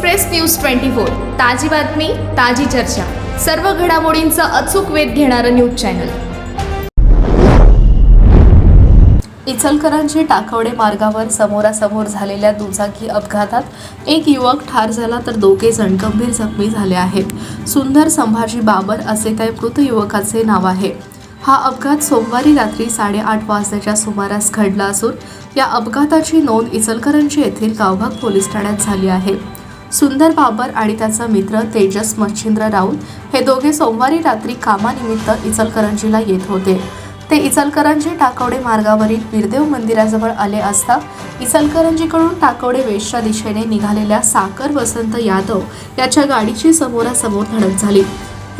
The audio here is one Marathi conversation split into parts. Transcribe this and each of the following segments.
Express news twenty four. ताजी बातमी ताजी चर्चा. सर्व घडामोडींचा अचूक वेध घेणारं न्यूज चॅनल. इचलकरांचे टाकवडे मार्गावर समोरासमोर झालेल्या दुचाकी अपघातात एक युवक ठार झाला तर दोघे जण गंभीर जखमी झाले आहेत. सुंदर संभाजी बाबर असे त्या मृत युवकाचे नाव आहे. हा अपघात सोमवारी रात्री साडेआठ वाजण्याच्या सुमारास घडला असून या अपघाताची नोंद इचलकरंजी येथील गावभाग पोलीस ठाण्यात झाली आहे. सुंदर बाबर आणि त्याचा मित्र तेजस मच्छिंद्र राऊत हे दोघे सोमवारी रात्री कामानिमित्त इचलकरंजीला येत होते. ते इचलकरंजी टाकवडे मार्गावरील वीरदेव मंदिराजवळ आले असता इचलकरंजीकडून टाकवडे वेशच्या दिशेने निघालेल्या साकर वसंत यादव याच्या गाडीची समोरासमोर धडक झाली.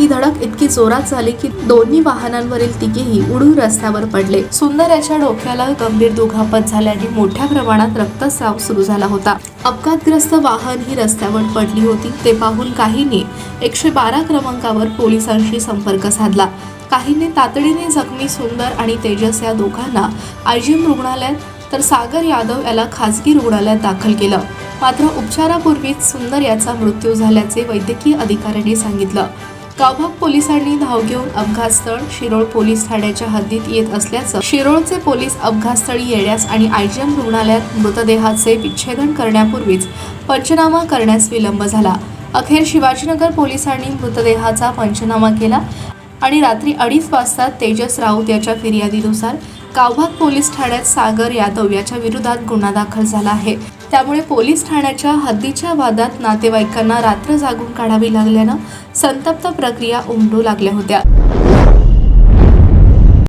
ही धडक इतकी जोरात झाली की दोन्ही वाहनांवरील तिघेही उडून रस्त्यावर पडले. सुंदर याच्या डोक्याला गंभीर दुखापत झाल्याने मोठ्या प्रमाणात रक्तस्राव सुरू झाला होता. अपघातग्रस्त वाहन ही रस्त्यावर पडली होती ते पाहून काहींनी एकशे बारा क्रमांकावर पोलिसांशी संपर्क साधला. काहींनी तातडीने जखमी सुंदर आणि तेजस या दोघांना आयजीएम रुग्णालयात तर सागर यादव याला खासगी रुग्णालयात दाखल केलं. मात्र उपचारापूर्वीच सुंदर याचा मृत्यू झाल्याचे वैद्यकीय अधिकाऱ्यांनी सांगितलं. गावभाग पोलिसांनी धाव घेऊन अपघातस्थळ शिरोळ पोलीस ठाण्याच्या हद्दीत येत असल्याचं शिरोळचे पोलीस अपघातस्थळी येण्यास आणि आयजीएम रुग्णालयात मृतदेहाचे विच्छेदन करण्यापूर्वीच पंचनामा करण्यास विलंब झाला. अखेर शिवाजीनगर पोलिसांनी मृतदेहाचा पंचनामा केला आणि रात्री अडीच वाजता तेजस राऊत याच्या फिर्यादीनुसार गावभाग पोलीस ठाण्यात सागर यादव याच्या विरोधात गुन्हा दाखल झाला आहे. त्यामुळे पोलीस ठाण्याच्या हद्दीच्या वादात नातेवाईकांना रात्र जागून काढावी लागल्यानं संतप्त प्रक्रिया उमटू लागल्या होत्या.